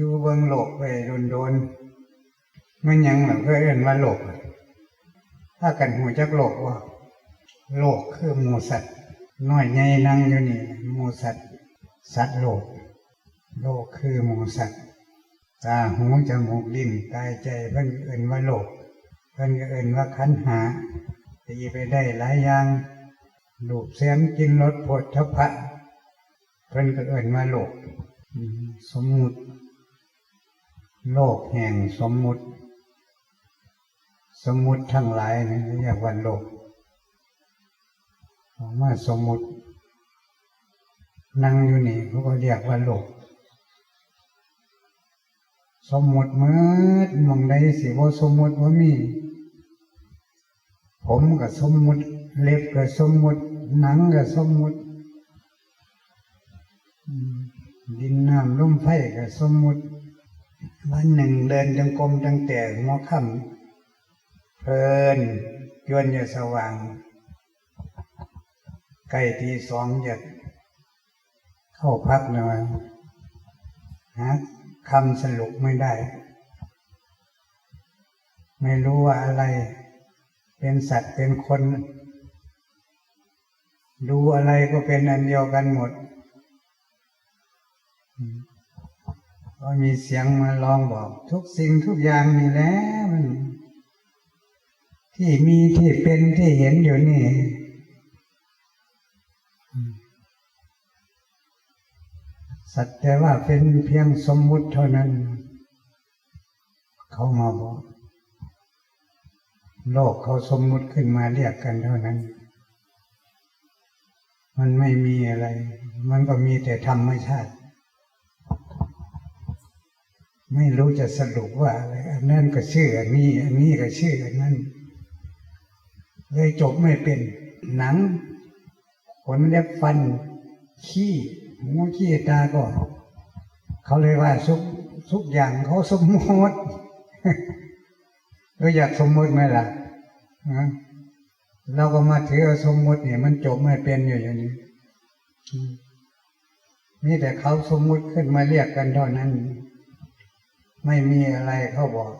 อยู่เบิ่งโลกไปโดนๆมันยังหรอเพื่อเอิ้นว่าโลก ถ้ากันหูจักโลกว่า โลกคือหมูสัตว์น้อยใหญ่นั่งอยู่นี่หมูสัตว์สัตว์โลก โลกคือหมูสัตว์ตาหูจมูกลิ้นกายใจเพิ่นเอิ้นว่าโลก เพิ่นเอิ้นว่าขันหาตีไปได้หลายอย่างรูปเสียงกินรสผดทพะเพิ่นก็เอิ้นว่าโลก สมมุติ โลกแห่งสมมุติ สมมุติทั้งหลายนี่เรียกว่าโลกออกมาสมมุติ นั่งอยู่นี่เขาก็เรียกว่าโลก สมมุติมื่อมองใดสิว่าสมมุติว่ามี ผมก็สมมุติ เล็บก็สมมุติ หนังก็สมมุติดินน้ำลมไฟก็สมมุติ วันหนึ่งเดินจงกรมตั้งแต่หัวค่ำเพลินจวนจะสว่าง ใกล้ทีสองจะเข้าพักหน่อยหาคำสรุปไม่ได้ ไม่รู้ว่าอะไร เป็นสัตว์เป็นคน ดูอะไรก็เป็นอันเดียวกันหมด ก็มีเสียงมาลองบอก ทุกสิ่งทุกอย่างนี่แหละมัน ที่มีที่เป็นที่เห็นอยู่นี่สัตว์แต่ว่าเป็นเพียงสมมุติเท่านั้น เขามาบอก โลกเขาสมมุติขึ้นมาเรียกกันเท่านั้น มันไม่มีอะไร มันก็มีแต่ธรรมชาติ ไม่รู้จะสรุปว่าอะไรอันนั้นก็ชื่ออันนี้ อันนี้ก็ชื่ออันนั้น เลยจบไม่เป็นหนังขนเล็บฟัน ขี้หูขี้ตาก็เขาเลยว่าทุกทุกอย่างเขาสมมติเราอยากสมมติไหมล่ะเราก็มาถือสมมติเนี่ยมันจบไม่เป็นอยู่อย่างนี้นี่แต่เขาสมมุติขึ้นมาเรียกกันเท่านั้น ไม่มีอะไรเขาบอก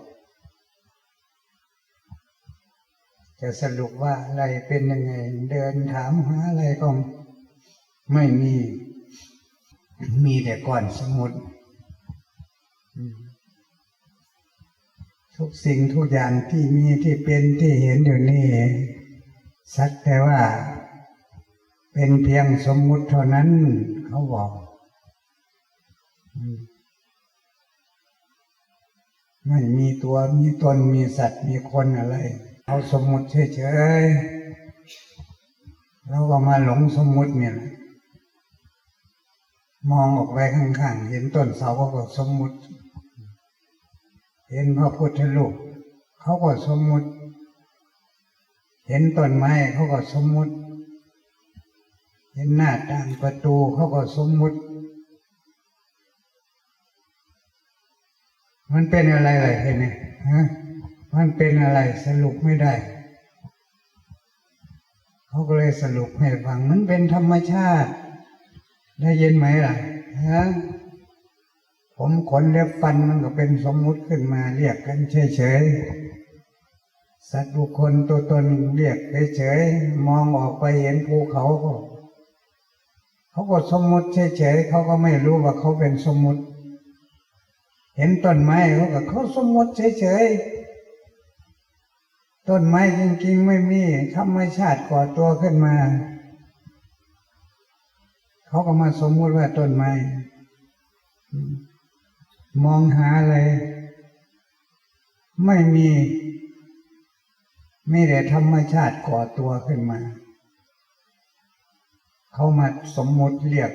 จะสรุปว่าอะไรเป็นยังไง เดินถามหาอะไรก็ไม่มี มีแต่ก่อนสมมติทุกสิ่งทุกอย่างที่มีที่เป็นที่เห็นอยู่นี่ สักแต่ว่า เป็นเพียงสมมุติเท่านั้นเขาบอก อืม ไม่มีตัวมีตนมีสัตว์มีคนอะไร เอาสมมุติเฉยๆเราก็มาหลงสมมุติเนี่ย มองออกไปข้างๆ เห็นต้นเสาก็สมมุติ เห็นพระพุทธรูปเขาก็สมมุติ เห็นต้นไม้เขาก็สมมุติ เห็นหน้าต่างประตูเขาก็สมมุติ มันเป็นอะไรเลยเห็นไหมฮะมันเป็นอะไรสรุปไม่ได้ เขาก็เลยสรุปให้ฟัง มันเป็นธรรมชาติ ได้ยินไหมล่ะฮะผมขนเล็บฟันมันก็เป็นสมมุติขึ้นมาเรียกกันเฉยๆ สัตว์บุคคลตัวตนเรียกเฉยๆ มองออกไปเห็นภูเขาก็ เขาก็สมมุติเฉยๆ เขาก็ไม่รู้ว่าเขาเป็นสมมุติ เห็นต้นไม้เขาก็เขาสมมติเฉยๆ ต้นไม้จริงๆ ไม่มีธรรมชาติก่อตัวขึ้นมา เขาก็มาสมมติว่าต้นไม้ มองหาอะไร ไม่มีไมีแต่ธรรมชาติก่อตัวขึ้นมา เขามาสมมติเรียก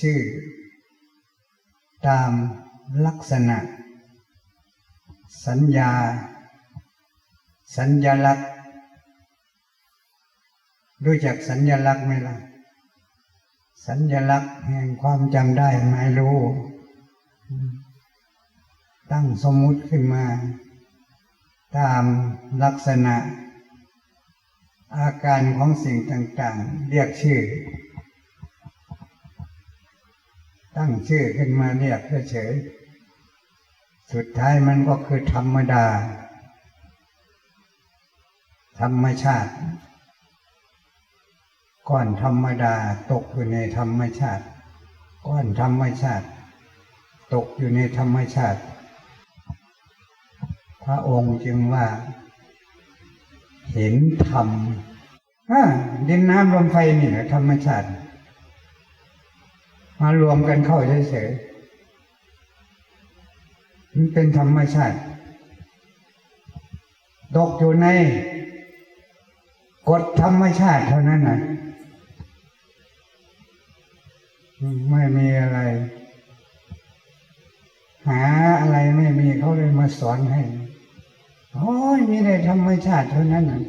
ชื่อ ตาม ลักษณะ สัญญา สัญญลักษณ์ รู้จักสัญญลักษณ์ไหมล่ะ สัญญลักษณ์แห่งความจำได้หมายรู้ ตั้งสมมุติขึ้นมา ตามลักษณะ อาการของสิ่งต่าง ๆ เรียกชื่อ ตั้งชื่อขึ้นมาเรียกเฉยสุดท้ายมันก็คือธรรมดา ธรรมชาติก้อนธรรมดาตกอยู่ในธรรมชาติ ก้อนธรรมชาติ ตกอยู่ในธรรมชาติ พระองค์จึงว่า เห็นธรรมดินน้ำลมไฟนี่แหละธรรมชาติ มารวมกันเข้าเฉยๆมันเป็นธรรมชาติตกอยู่ในกฎธรรมชาติเท่านั้นนะไม่มีอะไร หาอะไรไม่มีเขาเลยมาสอนให้โอ้ยมีแต่ธรรมชาติเท่านั้นนะ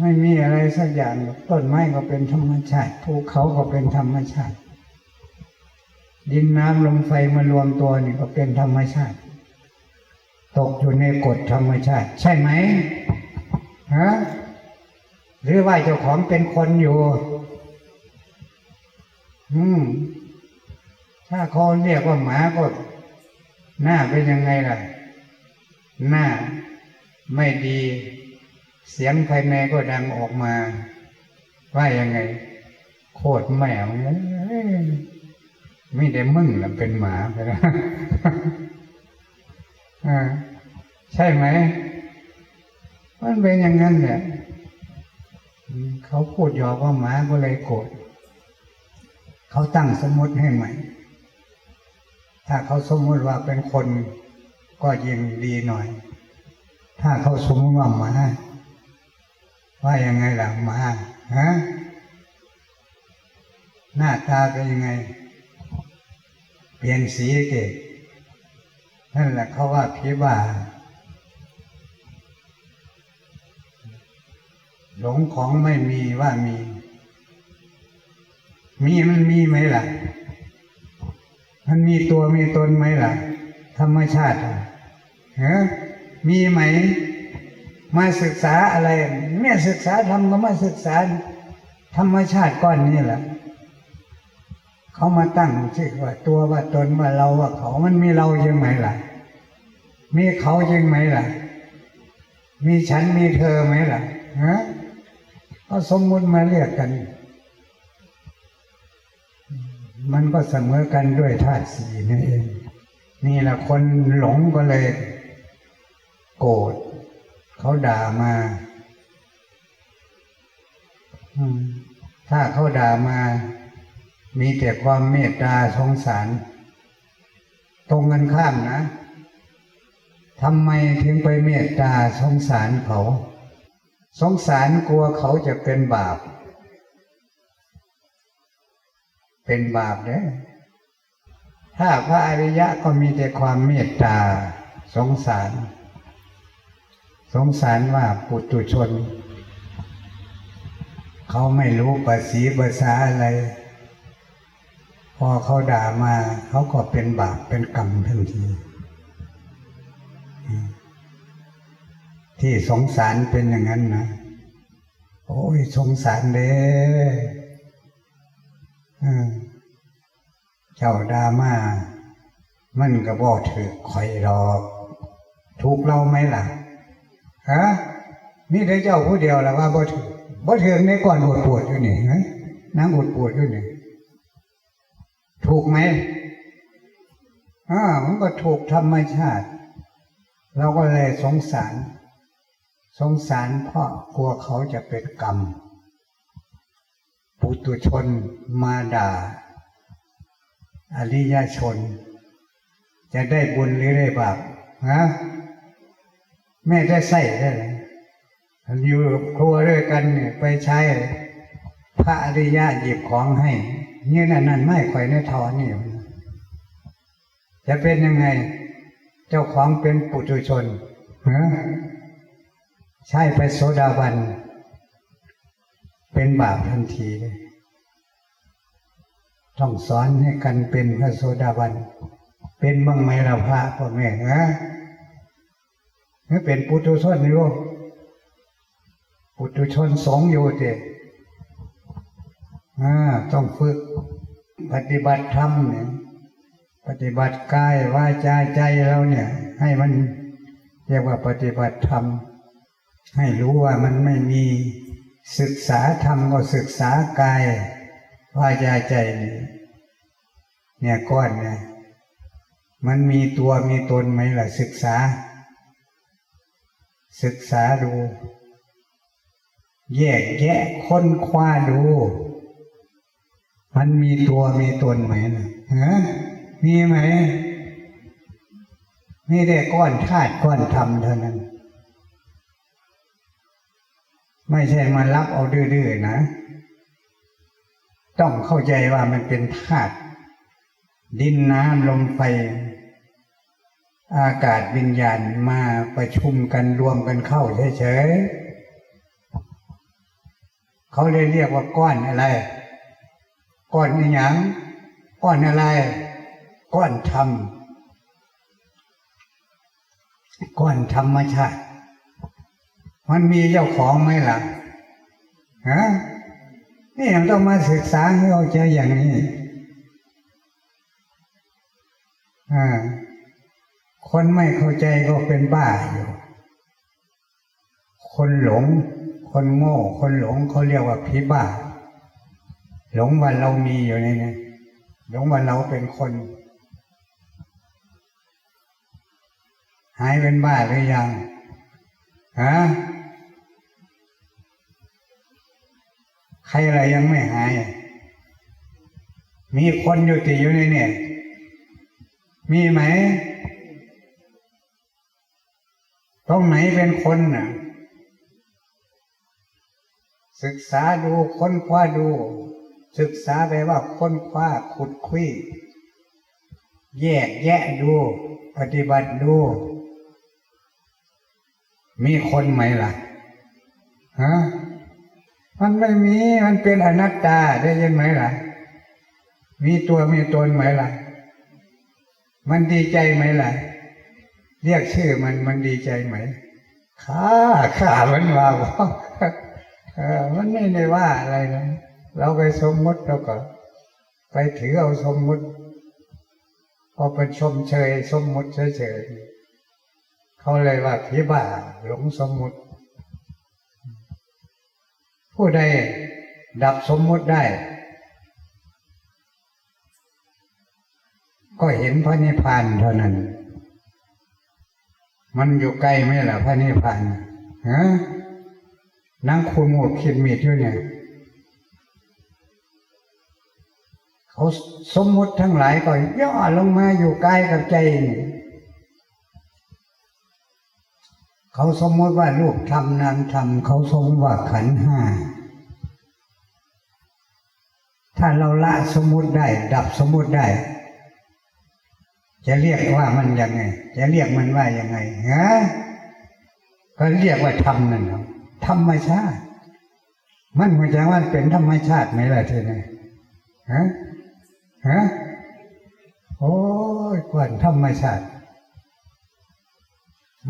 ไม่มีอะไรสักอย่างต้นไม้ก็เป็นธรรมชาติภูเขาก็เป็นธรรมชาติ ดินน้ำลมไฟมารวมตัวนี่ก็เป็นธรรมชาติ ตกอยู่ในกฎธรรมชาติ ใช่ไหมฮะหรือว่าเจ้าของเป็นคนอยู่ อืม ถ้าเขาเรียกว่าหมาก็หน้าเป็นยังไงล่ะ หน้าไม่ดี เสียงภายในก็ดังออกมา ว่ายังไง โคตรแมวไม่ได้มึงแหละเป็นหมาไปแล้วใช่ไหมมันเป็นอย่างนั้นแหละอืมเขาพูดหยอกว่าหมาก็เลยโกรธเขาตั้งสมมติให้ใหม่ ถ้าเขาสมมติว่าเป็นคนก็ยิ่งดีหน่อย ถ้าเขาสมมติว่าหมา ว่ายังไงล่ะมาฮะหน้าตาเป็นยังไง เปลี่ยนสีเกตนั่นแหละเขาว่าผีบ้าหลงของไม่มีว่ามี มีมันมีไหมล่ะ มันมีตัวมีตนไหมล่ะ ธรรมชาติอะเฮ้มีไหม มาศึกษาอะไรแม่ศึกษาทำก็มาศึกษา ธรรมชาติก้อนนี้แหละเขามาตั้งชื่อว่าตัวว่าตนว่าเราว่าเขามันมีเราจริงไหมล่ะ มีเขาจริงไหมล่ะ มีฉันมีเธอไหมล่ะฮะก็สมมุติมาเรียกกัน มันก็เสมอกันด้วยธาตุสี่นั่นเอง นี่แหละคนหลงก็เลย โกรธ เขาด่ามา ถ้าเขาด่ามา มีแต่ความเมตตาสงสาร ตรงกันข้ามนะทำไมถึงไปเมตตาสงสารเขา สงสารกลัวเขาจะเป็นบาป เป็นบาปเด้ถ้าพระอริยะก็มีแต่ความเมตตาสงสาร สงสารว่าปุตุชน เขาไม่รู้ภาษีภาษาอะไร พอเขาด่ามาเขาก็เป็นบาปเป็นกรรมทันที ที่สงสารเป็นอย่างนั้นนะ โอ้ยสงสารเด้เจ้าดามามันก็บ่ถือคอยรอกถูกเราไหมล่ะ ฮะนี่ได้เจ้าผู้เดียวแล้วว่าบ่ถือบ่ถือในก่อนอดปวดอยู่นี่ฮะนางอดปวดอยู่นี่ถูกไหมอ่ามันก็ถูกธรรมชาติ เราก็เลยสงสาร สงสารเพราะกลัวเขาจะเป็นกรรม ปุตุชนมาด่า อริยชน จะได้บุญหรือได้บาปฮะ แม่ได้ใส่ได้เลยอยู่ครัวด้วยกันเนี่ยไปใช้พระอริยะหยิบของให้เนี่ยนั่นนั่นไม่ค่อยในทอนี่จะเป็นยังไง เจ้าของเป็นปุถุชนฮะใช่ไปโสดาบัน เป็นบาปทันทีเลยต้องสอนให้กันเป็นพระโสดาบัน เป็นบ้างไหมเราพระพ่อแม่ฮะ นี่เป็นปุถุชนอยู่ปุถุชนสองอยู่เด็อ่าต้องฝึก ปฏิบัติธรรมเนี่ย ปฏิบัติกายวาจาใจเราเนี่ย ให้มันเรียกว่าปฏิบัติธรรม ให้รู้ว่ามันไม่มีศึกษาธรรมก็ศึกษากายวาจาใจนี่เนี่ยก้อนเนี่ยมันมีตัวมีตนไหมล่ะศึกษา ศึกษาดู แยกแยะค้นคว้าดู มันมีตัวมีตนไหมนะฮะมีไหมมีแต่ก้อนธาตุก้อนธรรมเท่านั้น ไม่ใช่มารับเอาดื้อๆนะ ต้องเข้าใจว่ามันเป็นธาตุดินน้ำลมไฟ อากาศวิญญาณมาประชุมกันรวมกันเข้าเฉยๆเขาเลยเรียกว่าก้อนอะไร ก้อนอหย่างก้อนอะไร ก้อนธรรม ก้อนธรรมชาติ มันมีเจ้าของไหมล่ะฮะนี่ยังต้องมาศึกษาให้เข้าใจอย่างนี้อ่า คนไม่เข้าใจก็เป็นบ้าอยู่ คนหลง คนโง่ คนหลงเขาเรียกว่าผีบ้า หลงว่าเรามีอยู่ในนี้หลงว่าเราเป็นคน หายเป็นบ้าหรือยังฮะใครอะไรยังไม่หาย มีคนอยู่ติอยู่ในเนี่ย มีไหม ตรงไหนเป็นคนน่ะ ศึกษาดูค้นคว้าดู ศึกษาไปว่าค้นคว้าขุดคุยแยกแยะดู ปฏิบัติดู มีคนไหมล่ะฮะมันไม่มีมันเป็นอนัตตาได้ยินไหมล่ะ มีตัวมีตนไหมล่ะ มันดีใจไหมล่ะ เรียกชื่อมันมันดีใจไหมข้าข้ามันว่าบอกมันไม่ได้ว่าอะไรนะเราไปสมมติเราก็ ไปถือเอาสมมุติ พอเป็นชมเชยสมมุติเฉยๆเขาเลยว่าผีบ้าหลงสมมุติ ผู้ใดดับสมมุติได้ ก็เห็นพระนิพพานเท่านั้น มันอยู่ใกล้ไหมล่ะพระนิพพานฮะนั่งคูมูดคิดมีดอยู่เนี่ยเขาสมมติทั้งหลายก็ย่อลงมาอยู่ใกล้กับใจนี่เขาสมมติว่าลูกทำนามทำเขาสมมติว่าขันห้าถ้าเราละสมมติได้ ดับสมมติได้ จะเรียกว่ามันยังไง จะเรียกมันว่ายังไงฮะก็เรียกว่าธรรมนั่นเนาะธรรมชาติ มันหัวใจว่าเป็นธรรมชาติไหมล่ะทีนี้ฮะฮะโอ้ยกวนธรรมชาติ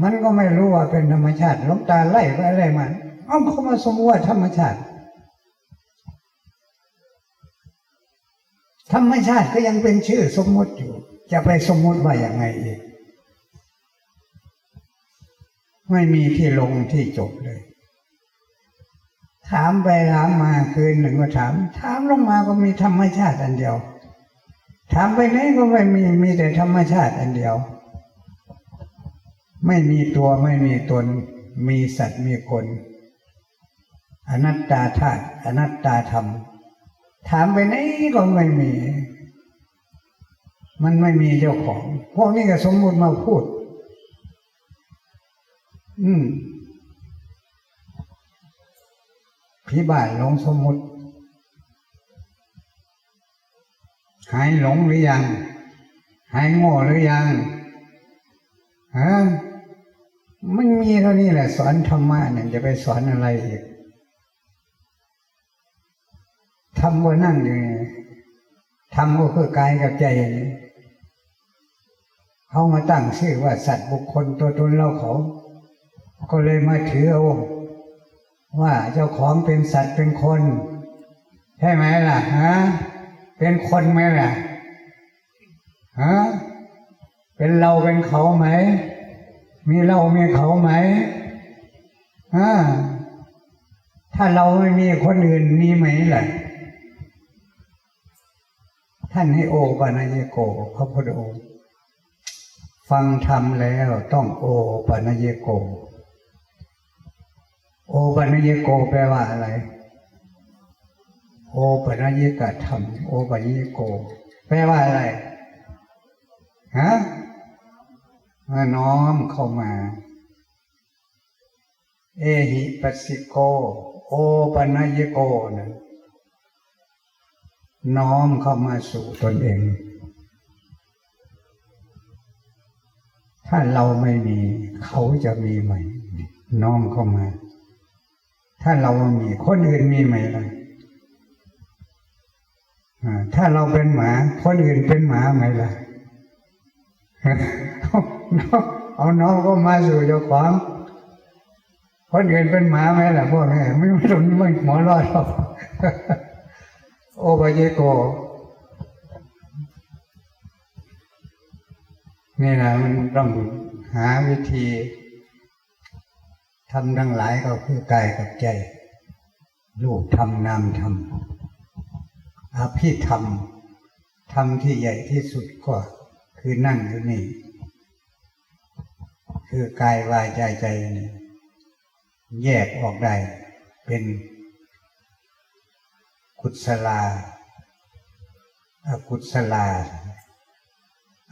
มันก็ไม่รู้ว่าเป็นธรรมชาติลวงตาไล่ไปอะไรมาเอาเขามาสมมติว่าธรรมชาติ ธรรมชาติก็ยังเป็นชื่อสมมติอยู่ จะไปสมมติว่าอย่างไงอีก ไม่มีที่ลงที่จบเลย ถามไปถามมาคืนหนึ่งก็ถาม ถามลงมาก็มีธรรมชาติอันเดียว ถามไปไหนก็ไม่มีมีแต่ธรรมชาติอันเดียว ไม่มีตัวไม่มีตน มีสัตว์มีคน อนัตตาธาตุอนัตตาธรรมถามไปไหนก็ไม่มี มันไม่มีเจ้าของ พวกนี้ก็สมมุติมาพูด อืมผีบ้าหลงสมมุติ หายหลงหรือยัง หายโง่หรือยังฮะมันมีเท่านี้แหละ สอนธรรมะเนี่ยจะไปสอนอะไรอีกทำว่านั่งอยู่นี่ทำก็คือกายกับใจอย่างนี่ เขามาตั้งชื่อว่าสัตว์บุคคลตัวตนเราเขา ก็เลยมาถือเอาว่าเจ้าของเป็นสัตว์เป็นคน ใช่ไหมล่ะฮะเป็นคนไหมล่ะฮะเป็นเราเป็นเขาไหม มีเรามีเขาไหมฮะถ้าเราไม่มีคนอื่นมีไหมล่ะท่านให้โอปานญโกพระพุทธองค์ ฟังธรรมแล้วต้องโอปานญโก โอปานญโกแปลว่าอะไร โอปานญกธรรม โอปานญโก แปลว่าอะไร ฮะมาน้อมเข้ามา เอหิปัสสิโก โอปัญญโกนะน้อมเข้ามาสู่ตนเอง ถ้าเราไม่มี เขาจะมีไหม น้อมเข้ามา ถ้าเราไม่มีคนอื่นมีไหมล่ะถ้าเราเป็นหมา คนอื่นเป็นหมาไหมล่ะเอาน้องก็มาสู่เจ้าของคนอื่นเป็นหมาไหมล่ะพวกนี้ไม่ไม่ต้องไม่หมอรอดหรอกโอปะเยโก นี่นะมันต้องหาวิธีทำทั้งหลายก็คือกายกับใจรูปทำนามทำอภิธรรมธรรมที่ใหญ่ที่สุดก็คือนั่งอยู่นี่ คือกายวายใจใจนี่แยกออกได้เป็นกุศลาอากุศลา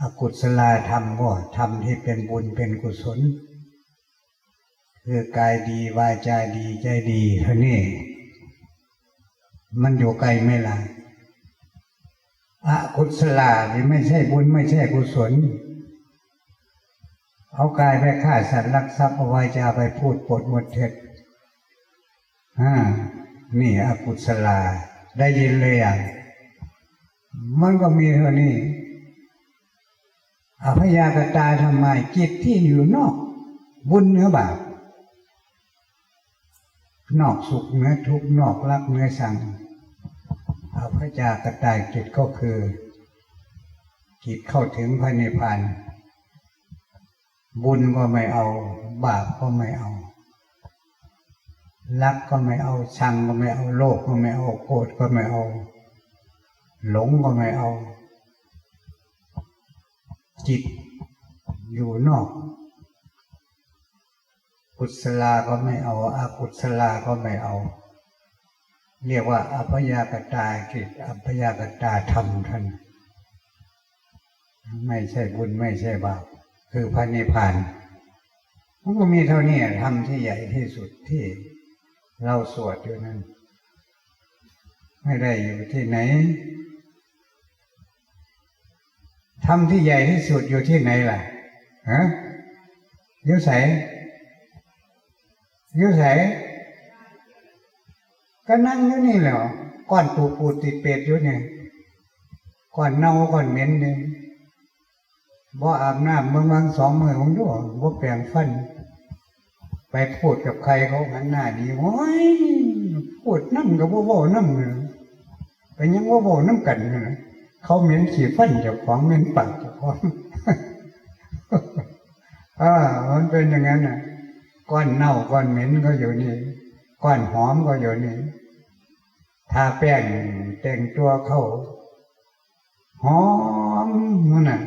อกุศลธรรมก็ธรรมที่เป็นบุญเป็นกุศล คือกายดีวาจาดีใจดีเท่านี้มันอยู่ไกลไหมล่ะอกุศลาที่ไม่ใช่บุญไม่ใช่กุศล เอากายไปฆ่าสัตว์ลักทรัพย์เอาวาจาไปพูดปดหมดเท็จอ่านี่อกุศลาได้ยินเลยอะมันก็มีเท่านี้ อภยากตาทำไมจิตที่อยู่นอกบุญเนื้อบาปนอกสุขเนื้อทุกข์นอกรักเนื้อสังอภยากตายจิตก็คือ จิตเข้าถึงพระนิพพานบุญก็ไม่เอา บาปก็ไม่เอารักก็ไม่เอาชังก็ไม่เอาโลภก็ไม่เอาโกรธก็ไม่เอา หลงก็ไม่เอา จิตอยู่นอก กุศลาก็ไม่เอาอากุศลาก็ไม่เอา เรียกว่าอัพยากตาจิตอัพยากตาธรรมท่านไม่ใช่บุญไม่ใช่บาปคือพระนิพพานมันก็มีเท่านี้ทำที่ใหญ่ที่สุดที่เราสวดอยู่นั้น ไม่ได้อยู่ที่ไหน ทำที่ใหญ่ที่สุดอยู่ที่ไหนล่ะฮะยุใสยุใสก็นั่งอยู่นี่แหละก้อนปูปูติดเป็ดอยู่เนี่ยก้อนเน่าก้อนเหม็นเนี่ยบ่อาบน้ำเมืองวังสองมือของด้วยบ่แปลงฟัน ไปพูดกับใครเขาหันหน้าดีโอ้ยพูดนั่งกับว่าว่านั่งเลยไปยังว่าว่นั่งกันเนะ เขาเหม็นขี่ฟันเจ้าของเหม็นปากเจ้าของอ่ามันเป็นอย่างนั้นน่ะก้อนเน่าก้อนเหม็นก็อยู่นี่ก้อนหอมก็อยู่นี่ทาแป้งแต่งตัวเข้าหอมนั่นน่ะ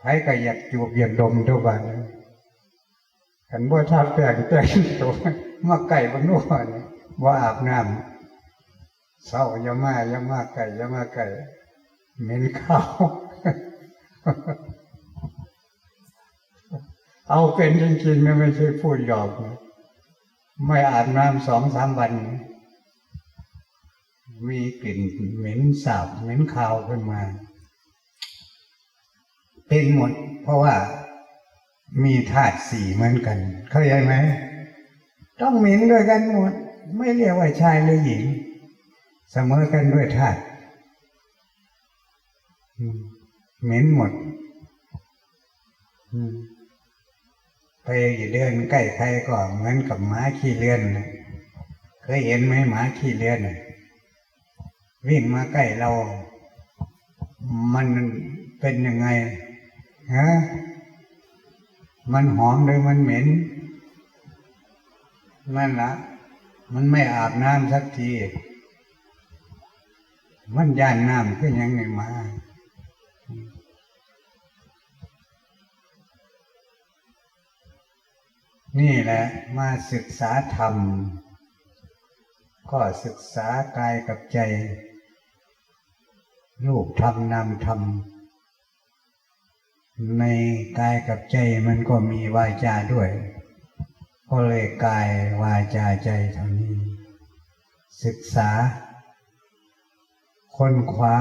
ใครก็อยากจูบอยากดมทุกวันกันบ่ทาแป้งแต่งตัวมาไก่บางนู่นว่าอาบน้ำเศร้าอย่ามาอย่ามาไก่อย่ามาไก่ เหม็นข้าวเอาเป็นจริงๆนะไม่ใช่พูดหยอกนะไม่อาบน้ำสองสามวัน มีกลิ่นเหม็นสาบเหม็นคาวขึ้นมา เป็นหมด เพราะว่ามีธาตุสี่เหมือนกัน เข้าใจไหม ต้องเหม็นด้วยกันหมด ไม่เรียกว่าชายหรือหญิง เสมอกันด้วยธาตุ เหม็นหมดอืมไปเดินใกล้ใครก็เหมือนกับหมาขี้เลื่อนเคยเห็นไหมหมาขี้เลื่อนวิ่งมาใกล้เรา มันเป็นยังไงฮะมันหอมหรือมันเหม็นนั่นละมันไม่อาบน้ำสักที มันย่านน้ำขึ้นยังไงมา นี่แหละมาศึกษาธรรม ก็ศึกษากายกับใจ รูปธรรมนามธรรม ในกายกับใจมันก็มีวาจาด้วย ก็เลยกายวาจาใจเท่านี้ ศึกษา ค้นคว้า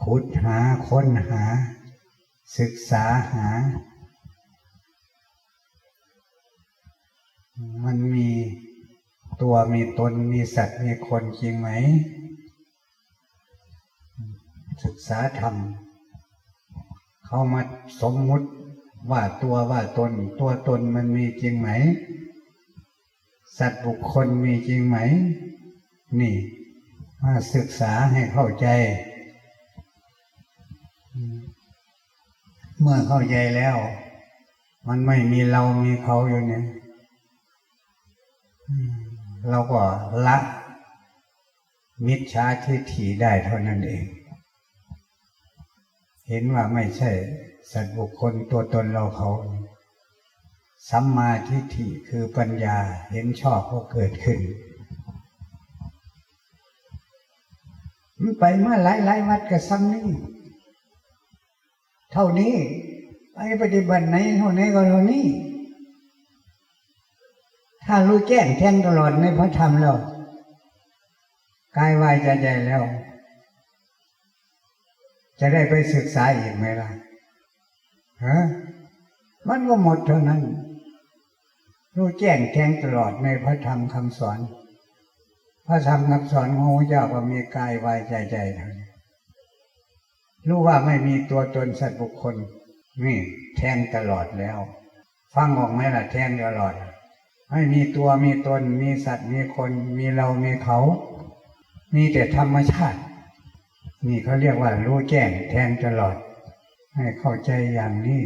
ขุดหาค้นหา ศึกษาหา มันมีตัวมีตนมีสัตว์มีคนจริงไหม ศึกษาธรรม เขามาสมมุติว่าตัวว่าตน ตัวตนมันมีจริงไหม สัตว์บุคคลมีจริงไหม นี่ มาศึกษาให้เข้าใจ เมื่อเข้าใจแล้ว มันไม่มีเรามีเขาอยู่เนี่ยเราก็ละ มิจฉาทิฏฐิได้เท่านั้นเอง เห็นว่าไม่ใช่ สัตว์บุคคลตัวตนเราเขาสัมมาทิฏฐิคือปัญญาเห็นชอบก็เกิดขึ้น มันไปมาหลายหลายวัดกับซ้ำนี่ เท่านี้ไปปฏิบัติไหนเท่านี้ก็เท่านี้ ถ้ารู้แจ้งแทงตลอดในพระธรรมแล้วกายวายใจใจแล้ว จะได้ไปศึกษาอีกไหมล่ะฮะมันก็หมดเท่านั้น รู้แจ้งแทงตลอดในพระธรรมคำสอน พระธรรมคำสอนของพระเจ้าก็มีกายวายใจใจเท่าน รู้ว่าไม่มีตัวตนสัตว์บุคคล นี่แทงตลอดแล้ว ฟังออกไหมล่ะแทงตลอด ไม่มีตัวมีตน มีสัตว์มีคน มีเรา มีเขา มีแต่ธรรมชาติ นี่เขาเรียกว่ารู้แจ้งแทงตลอด ให้เข้าใจอย่างนี้